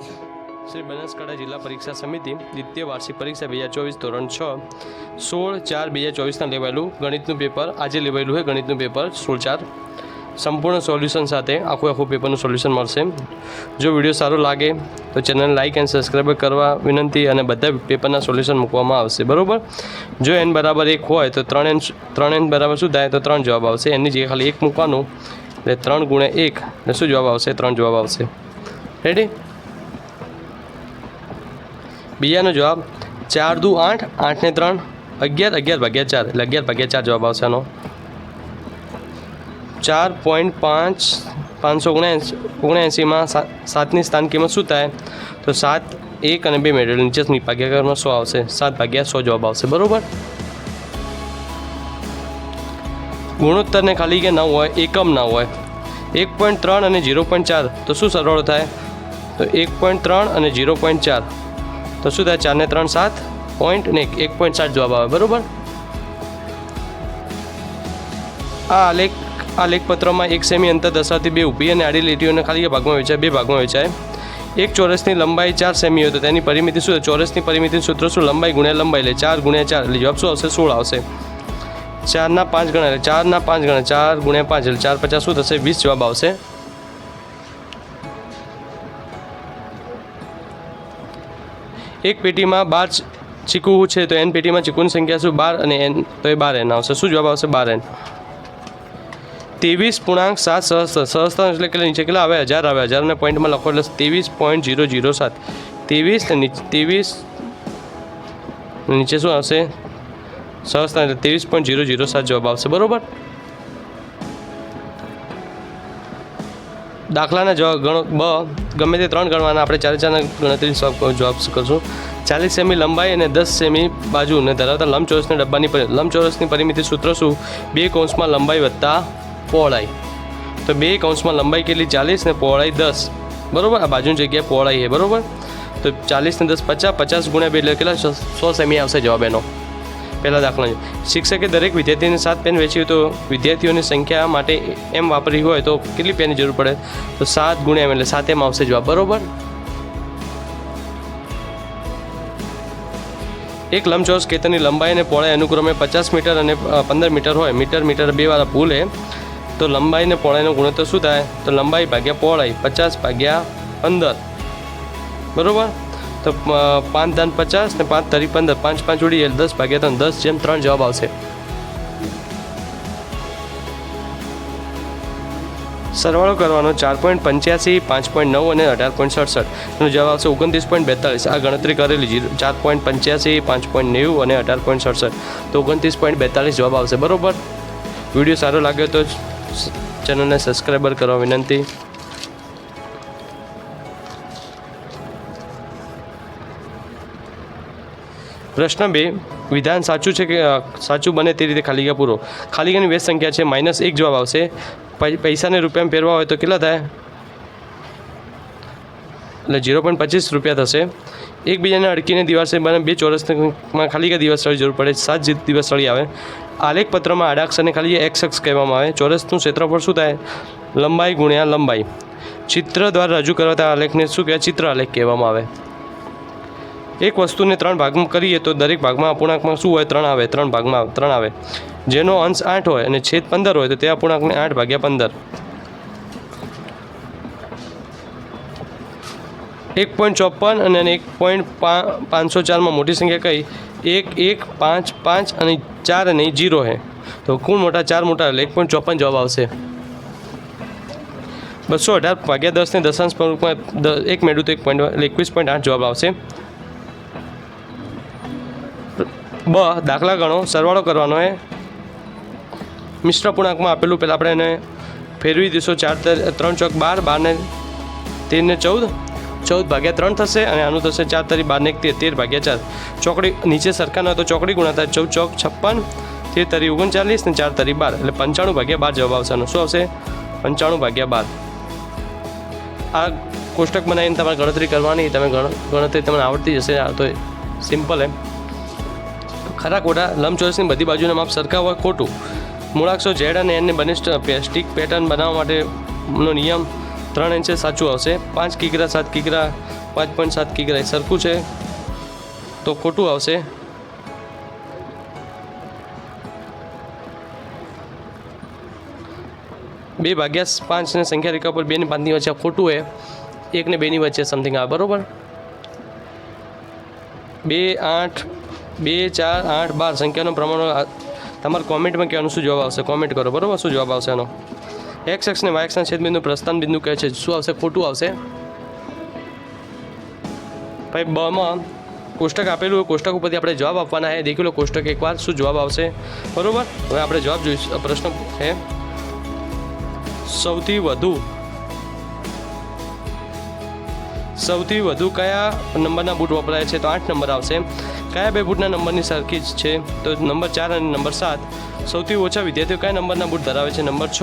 શ્રી બનાસકાંઠા જિલ્લા પરીક્ષા સમિતિ દ્વિતીય વાર્ષિક પરીક્ષા બે હજાર ચોવીસ ધોરણ છ સોળ ચાર બે હજાર ચોવીસના લેવાયેલું ગણિતનું પેપર, આજે લેવાયેલું છે ગણિતનું પેપર સોળ ચાર. સંપૂર્ણ સોલ્યુશન સાથે આખું આખું પેપરનું સોલ્યુશન મળશે. જો વીડિયો સારો લાગે, તો ચેનલ લાઇક એન્ડ સબસ્ક્રાઈબ કરવા વિનંતી અને બધા પેપરના સોલ્યુશન મૂકવામાં આવશે, બરાબર? જો એન બરાબર એક હોય, તો ત્રણ એન ત્રણ એન બરાબર શું થાય? તો ત્રણ જવાબ આવશે. એની જે ખાલી એક મૂકવાનું, એટલે ત્રણ ગુણ્યા એક, એટલે શું જવાબ આવશે? ત્રણ જવાબ આવશે. રેડી બીજાનો જવાબ ચાર દુ આઠ આઠને ત્રણ, અગિયાર અગિયાર ભાગ્યા ચાર. એટલે અગિયાર ભાગ્યા ચાર જવાબ આવશે આનો. ચાર પોઈન્ટ પાંચ, પાંચસો ઓગણએંસી ઓગણએંસીમાં સાત સાતની સ્થાન કિંમત શું થાય? તો સાત, એક અને બે મેળવેલ નીચે ભાગ્યાકારમાં સો આવશે. સાત ભાગ્યા સો જવાબ આવશે. બરાબર? ગુણોત્તરને ખાલી કે ના હોય, એકમ ના હોય. એક પોઈન્ટ ત્રણ અને ઝીરો પોઈન્ટ ચાર. તો શું સરવાળો થાય? તો એક પોઈન્ટ ત્રણ અને ઝીરો પોઈન્ટ ચાર. તો શું થાય? ચારને ત્રણ સાત પોઈન્ટ ને એક પોઈન્ટ સાત જવાબ આવે. બરાબર? આ આલેખ આ લેખપત્રમાં એક સેમી અંતર દર્શાવતી બે ઊભી અને આડી લીટીઓને ખાલી ભાગમાં વેચાય બે ભાગમાં વેચાય એક ચોરસની લંબાઈ ચાર સેમી હોય તો તેની પરિમિતિ શું ચોરસની પરિમિતિ સૂત્ર શું? લંબાઈ ગુણ્યા લંબાઈ લે, ચાર ગુણ્યા ચાર. એટલે જવાબ શું આવશે? સોળ આવશે. ચારના પાંચ ગણા એટલે ચારના પાંચ ગણા ચાર ગુણ્યા પાંચ, એટલે ચાર પચાસ શું થશે? વીસ જવાબ આવશે. એક પેટીમાં બાર ચીકુ છે, તો એન પેટીમાં ચીકુની સંખ્યા શું? બાર અને એન, તો એ બાર એન આવશે. શું જવાબ આવશે? બાર એન. ત્રેવીસ પૂર્ણાંક સાત સહસ્ત્ર. સહસ્ત્ર એટલે કેટલા? નીચે કેટલા આવે? હજાર આવે. હજારને પોઈન્ટમાં લખો એટલે ત્રેવીસ પોઈન્ટ જીરો જીરો સાત. ત્રેવીસ ત્રેવીસ નીચે શું આવશે? સહસ્ત્ર. એટલે ત્રેવીસ પોઈન્ટ જીરો જીરો સાત જવાબ આવશે. બરાબર? દાખલાના જવાબ ગણો, બ, ગમે તે ત્રણ ગણવાના. આપણે ચારે ચારના ગણતરી જવાબ કરશું. ચાલીસ સેમી લંબાઈ અને દસ સેમી બાજુને ધરાવતા લંબચોરસની ડબ્બાની લંબચોરસની પરિમિતિ સૂત્ર શું? બે કૌંસમાં લંબાઈ વત્તા પહોળાઈ. તો બે કૌંસમાં લંબાઈ કેટલી? ચાલીસ ને પહોળાઈ દસ. બરાબર? આ બાજુની જગ્યાએ પહોળાઈ છે, બરાબર? તો ચાલીસ ને દસ પચાસ પચાસ ગુણ્યા બે એટલે કેટલા? સો સેમી આવશે જવાબ એનો. પહેલા દાખલા. શિક્ષકે દરેક વિદ્યાર્થીને સાત પેન વેચી તો વિદ્યાર્થીઓની સંખ્યા માટે એમ વાપરી હોય તો કેટલી પેનની જરૂર પડે? તો સાત ગુણ્યા એમ એટલે સાત એમ આવશે જવાબ. બરોબર? એક લંબચોરસ ખેતરની લંબાઈ અને પહોળાઈ અનુક્રમે પચાસ મીટર અને પંદર મીટર હોય. મીટર મીટર બે વાળા ભૂલે તો લંબાઈ અને પહોળાઈનો ગુણોત્તર શું થાય? તો લંબાઈ ભાગ્યા પહોળાઈ, પચાસ ભાગ્યા પંદર. બરોબર? તો પાંચ દાન પચાસ ને પાંચ તરી પંદર. પાંચ પાંચ ઉડી એટલે દસ ભાગ્યા ત્રણ દસ જેમ ત્રણ જવાબ આવશે. સરવાળો કરવાનો ચાર પોઈન્ટ પંચ્યાસી, પાંચ પોઈન્ટ નવ અને અઢાર પોઈન્ટ સડસઠ. એનો જવાબ આવશે ઓગણત્રીસ પોઈન્ટ બેતાલીસ. આ ગણતરી કરેલી જીરો ચાર પોઈન્ટ પંચ્યાસી, પાંચ પોઈન્ટ નેવું અને અઢાર પોઈન્ટ સડસઠ. તો ઓગણત્રીસ પોઈન્ટ બેતાલીસ જવાબ આવશે. બરાબર? વીડિયો સારો લાગ્યો તો ચેનલને સબસ્ક્રાઈબર કરવા વિનંતી. પ્રશ્ન બે, વિધાન સાચું છે કે સાચું બને તે રીતે ખાલી ગયા પૂરો? ખાલી ગયાની વ્યસ્ત સંખ્યા છે, માઇનસ એક જવાબ આવશે. પૈસાને રૂપિયામાં ફેરવા હોય તો કેટલા થાય? એટલે ઝીરો પોઈન્ટ પચીસ રૂપિયા થશે. એકબીજાને અડકીને દિવાલ છે બને બે ચોરસમાં ખાલી કે દિવસ સળી જરૂર પડે. સાત દિવસ સળી આવે. આલેખ પત્રમાં આડા અક્ષરને ખાલી એક્સ અક્ષ કહેવામાં આવે. ચોરસનું ક્ષેત્રફળ શું થાય? લંબાઈ ગુણ્યા લંબાઈ. ચિત્ર દ્વારા રજૂ કરાતા આલેખને શું કહેવાય? ચિત્ર આલેખ કહેવામાં આવે. એક વસ્તુને ત્રણ ભાગમાં કરીએ તો દરેક ભાગમાં અપૂર્ણાંકમાં શું હોય? ત્રણ આવે. ત્રણ ભાગમાં ત્રણ આવે. જેનો અંશ આઠ હોય અને છેદ પંદર હોય તો તે અપૂર્ણાંકને આઠ ભાગ્યા પંદર. એક પોઈન્ટ ચોપન અને એક પોઈન્ટ પાંચસો ચારમાં મોટી સંખ્યા કઈ? એક એક, પાંચ પાંચ અને ચાર અને જીરો છે તો કુલ મોટા ચાર મોટા એટલે એક પોઈન્ટ ચોપન જવાબ આવશે. બસો અઢાર ભાગ્યા દસને દશાંશ સ્વરૂપમાં એક મેળવું તો એક પોઈન્ટ, એટલે એકવીસ પોઈન્ટ આઠ જવાબ આવશે. બ, દાખલા ગણો, સરવાળો કરવાનો એ મિશ્ર પૂર્ણાંકમાં આપેલું પહેલાં આપણે એને ફેરવી દઈશું. ચાર તર- ત્રણ ચોક બાર બારને તેરને ચૌદ. ચૌદ ભાગ્યા ત્રણ થશે અને આનું થશે ચાર તરી બારને એક તેર ભાગ્યા ચાર. ચોકડી નીચે સરખા હોય તો ચોકડી ગુણાતા ચૌદ, ચોક છપ્પન, તેર તરી ઓગણચાલીસ ને ચાર તરી બાર. એટલે પંચાણું ભાગ્યા બાર જવાબ આવશે શું આવશે? પંચાણું ભાગ્યા બાર. આ કોષ્ટક બનાવીને તમારે ગણતરી કરવાની, તમે ગણતરી તમને આવડતી જશે. તો સિમ્પલ એમ ખરા ખોટા લંબચોરસની બધી બાજુના માપ સરખા હોય, ખોટું. મૂળાક્ષરો ઝેડ અને એનને બંને સ્ટ- સ્ટિક પેટર્ન બનાવવા માટેનો નિયમ ત્રણ ઇંચે સાચું આવશે. પાંચ કિગ્રા, સાત કિગ્રા, પાંચ પોઈન્ટ સાત કિગ્રા એ સરખું છે. તો ખોટું આવશે. બે ભાગ્યા પાંચ ને સંખ્યા રેખા પર બેની પાંચની વચ્ચે ખોટું હોય એક ને બેની વચ્ચે સમથિંગ આવે, બરાબર? બે, આઠ બે, ચાર, આઠ, બાર સંખ્યાનો પ્રમાણ તમારે કોમેન્ટમાં કહેવાનું શું જવાબ આવશે? કોમેન્ટ કરો, બરાબર? શું જવાબ આવશે એનો? એક્સ એક્સને વાય એક્સના છેદબિંદુ પ્રસ્થાન બિંદુ કહે છે. શું આવશે? ખોટું આવશે? ભાઈ બમાં કોષ્ટક આપેલું હોય, કોષ્ટક ઉપરથી આપણે જવાબ આપવાના છે. દેખી લો, કોષ્ટક એકવાર શું જવાબ આવશે? બરાબર? હવે આપણે જવાબ જોઈશું. પ્રશ્ન છે, સૌથી વધુ સૌથી વધુ કયા નંબરના બૂટ વપરાય છે? તો આઠ નંબર આવશે. કયા બે બૂટના નંબરની સરખી જ છે? તો નંબર ચાર અને નંબર સાત. સૌથી ઓછા વિદ્યાર્થીઓ કયા નંબરના બૂટ ધરાવે છે? નંબર છ.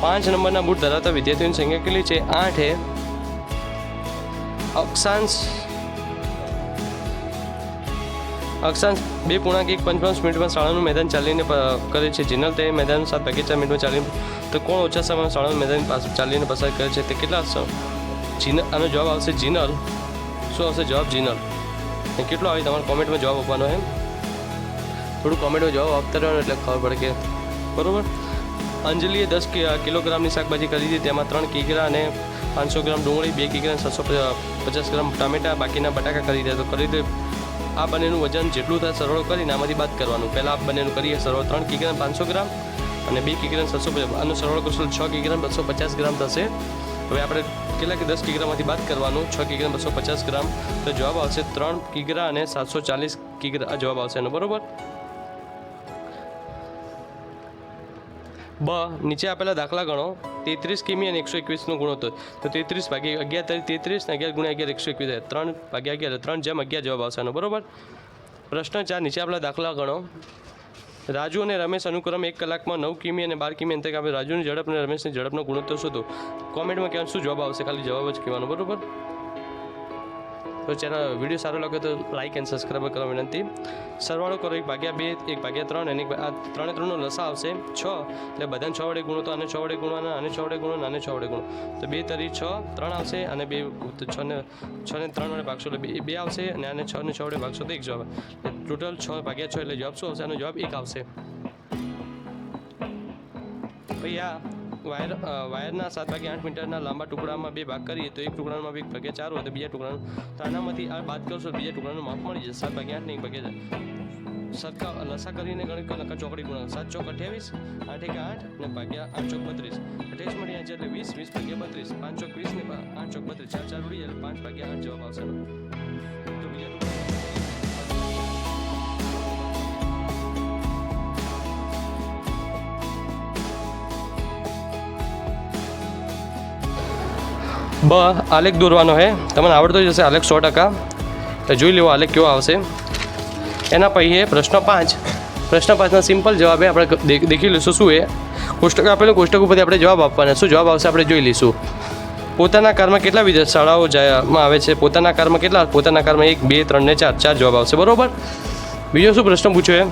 પાંચ નંબરના બૂટ ધરાવતા વિદ્યાર્થીઓની સંખ્યા કેટલી છે? આઠે અક્ષાંશ. અક્ષાંશ બે પૂર્ણાંક એક પંચાવન મિનિટમાં શાળાનું મેદાન ચાલીને કરે છે. જીનલ તે મેદાન સાત ભાગે ચાર મિનિટમાં ચાલીને તો કોણ ઓછા સમયમાં શાળાનું મેદાન ચાલીને પસાર કરે છે? તે કેટલા જીનલ, આનો જવાબ આવશે જીનલ. શું આવશે? જવાબ જીનલ. અને કેટલો આવે? તમારે કોમેન્ટમાં જવાબ આપવાનો એમ? થોડું કોમેન્ટમાં જવાબ આપતા રહેવાનો એટલે ખબર પડે કે બરાબર? અંજલિએ દસ કિલોગ્રામની શાકભાજી ખરીદી તેમાં ત્રણ કિગ્રા અને પાંચસો ગ્રામ ડુંગળી, બે કિગ્રા સાતસો પચાસ ગ્રામ ટામેટા, બાકીના બટાકા ખરીદ્યા તો ખરીદે આ બંનેનું વજન જેટલું થાય સરળ કરીને આમાંથી બાદ કરવાનું. પહેલાં આ બંનેનું કરીએ સરળ. ત્રણ કિગ્રા પાંચસો ગ્રામ અને બે કિગ્રા પચાસ આનું સરળ કરશો છ કિગ્રા બસો પચાસ ગ્રામ થશે. હવે આપણે કેટલા કે દસ કિગ્રામાંથી બાદ કરવાનું, છ કિગ્રા, બસો પચાસ ગ્રામ. તો જવાબ આવશે ત્રણ કિગ્રા અને સાતસો ચાલીસ કિગ્રા. જવાબ આવશે એનો, બરાબર? બ, નીચે આપેલા દાખલા ગણો. તેત્રીસ કિમી અને એકસો એકવીસનો ગુણોત્તર. તો તેત્રીસ ભાગ્યા અગિયાર તારી તેત્રીસ ને અગિયાર ગુણ્યા અગિયાર એકસો એકવીસ. ત્રણ ભાગ્યા અગિયાર ત્રણ જેમ અગિયાર જવાબ આવશે એનો, બરોબર? પ્રશ્ન ચાર, નીચે આપેલા દાખલા ગણો. રાજુ અને રમેશ અનુક્રમ એક કલાકમાં નવ કિમી અને બાર કિમી અંતરે કાપે. રાજુની ઝડપ અને રમેશની ઝડપનો ગુણોત્તર શોધો. કોમેન્ટમાં કહેવાનું શું જવાબ આવશે? ખાલી જવાબ જ કહેવાનો, બરોબર? તો ચેનલ વીડિયો સારો લાગે તો લાઇક એન્ડ સબસ્ક્રાઈબ કરવા વિનંતી. સરવાળો કરો એક ભાગ્યા બે, એક ભાગ્યા ત્રણ અને આ ત્રણે ત્રણનો લસા આવશે. છ, એટલે બધાને છ વડે ગુણો તો આને છ વડે ગુણવાના, આને છ વડે ગુણો અને છ વડે ગુણો. તો બે તરી છ, ત્રણ આવશે અને બે છ ને છ ને ત્રણ વડે ભાગશો એટલે બે બે આવશે અને આને છ ને છ વડે ભાગશો તો એક જવાબ. ટોટલ છ ભાગ્યા છ એટલે જવાબ શું આવશે? આનો જવાબ એક આવશે. ભાઈ આ વાયર વાયરના સાત ભાગે આઠ મીટરના લાંબા ટુકડામાં બે ભાગ કરીએ તો એક ટુકડામાં બે ભાગે ચાર હોય તો બીજા ટુકડાનું, તો આનામાંથી આ બાદ કરશો બીજા ટુકડાનું માપ મળી જશે. સાત ભાગે આઠ એક ભાગે. સરખા લસા કરીને ગણિત નકા ચોકડી ગુણાકાર સાત ચોક અઠ્યાવીસ, આઠ એક આઠ ને ભાગ્યા આઠ ચોક બત્રીસ. અઠ્યાવીસ મળી આજે એટલે વીસ વીસ ભાગ્યા બત્રીસ. પાંચ ચોક વીસ ને આઠ ચોક બત્રીસ. ચાર ચાર ઉડી એટલે પાંચ ભાગ્યા આઠ જવાબ આવશે. બ, આલેખ દોરવાનો છે તમને આવડતો જ હશે આલેખ સો ટકા. તો જોઈ લેવો આલેખ કેવો આવશે. એના પછી પ્રશ્ન પાંચ. પ્રશ્ન પાંચના સિમ્પલ જવાબ આપણે દેખી લઈશું શું એ કોષ્ટક, આપેલું કોષ્ટક ઉપરથી આપણે જવાબ આપવાના. શું જવાબ આવશે આપણે જોઈ લઈશું. પોતાના કારમાં કેટલા વિદ્યા શાળાઓ જાયમાં આવે છે? પોતાના કારમાં કેટલા? પોતાના કારમાં એક, બે ત્રણ ને ચાર. ચાર જવાબ આવશે. બરોબર? બીજો શું પ્રશ્ન પૂછ્યો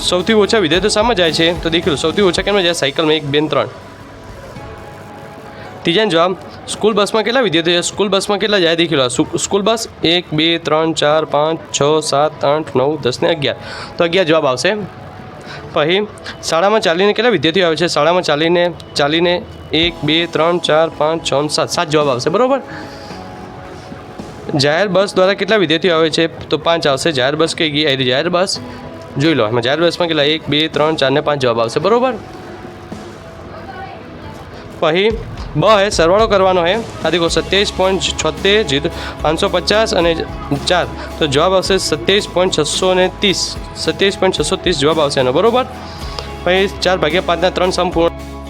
સૌથી ઓછા વિદ્યાર્થીઓ શામાં જાય છે. તો દેખી લો, સૌથી ઓછા કેમ જાય? સાયકલમાં એક બે ત્રણ. ત્રીજાનો જવાબ, સ્કૂલ બસમાં કેટલા વિદ્યાર્થીઓ? સ્કૂલ બસમાં કેટલા જાય દેખી સ્કૂલ બસ એક, બે, ત્રણ, ચાર, પાંચ, છ, સાત, આઠ, નવ, દસ ને અગિયાર. તો અગિયાર જવાબ આવશે. પછી, શાળામાં ચાલીને કેટલા વિદ્યાર્થીઓ આવે છે? શાળામાં ચાલીને ચાલીને એક, બે, ત્રણ, ચાર, પાંચ, છ, સાત. સાત જવાબ આવશે, બરાબર? જાહેર બસ દ્વારા કેટલા વિદ્યાર્થીઓ આવે છે? તો પાંચ આવશે. જાહેર બસ કઈ ગઈ? આવી જાહેર બસ. જોઈ લો, એમાં જાહેર બસમાં કેટલા? એક, બે, ત્રણ, ચાર ને પાંચ જવાબ આવશે, બરાબર? પછી બ, હે, સરવાળો કરવાનો, હે. આ દેખો, સત્યાવીસ પોઈન્ટ છોતેર જીત પાંચસો પચાસ અને ચાર. તો જવાબ આવશે સત્યાવીસ પોઈન્ટ છસો ને ત્રીસ. સત્યાવીસ પોઈન્ટ છસો ત્રીસ જવાબ આવશે એનો, બરાબર? પછી ચાર ભાગ્યા પાંચના ત્રણ સંપૂર્ણ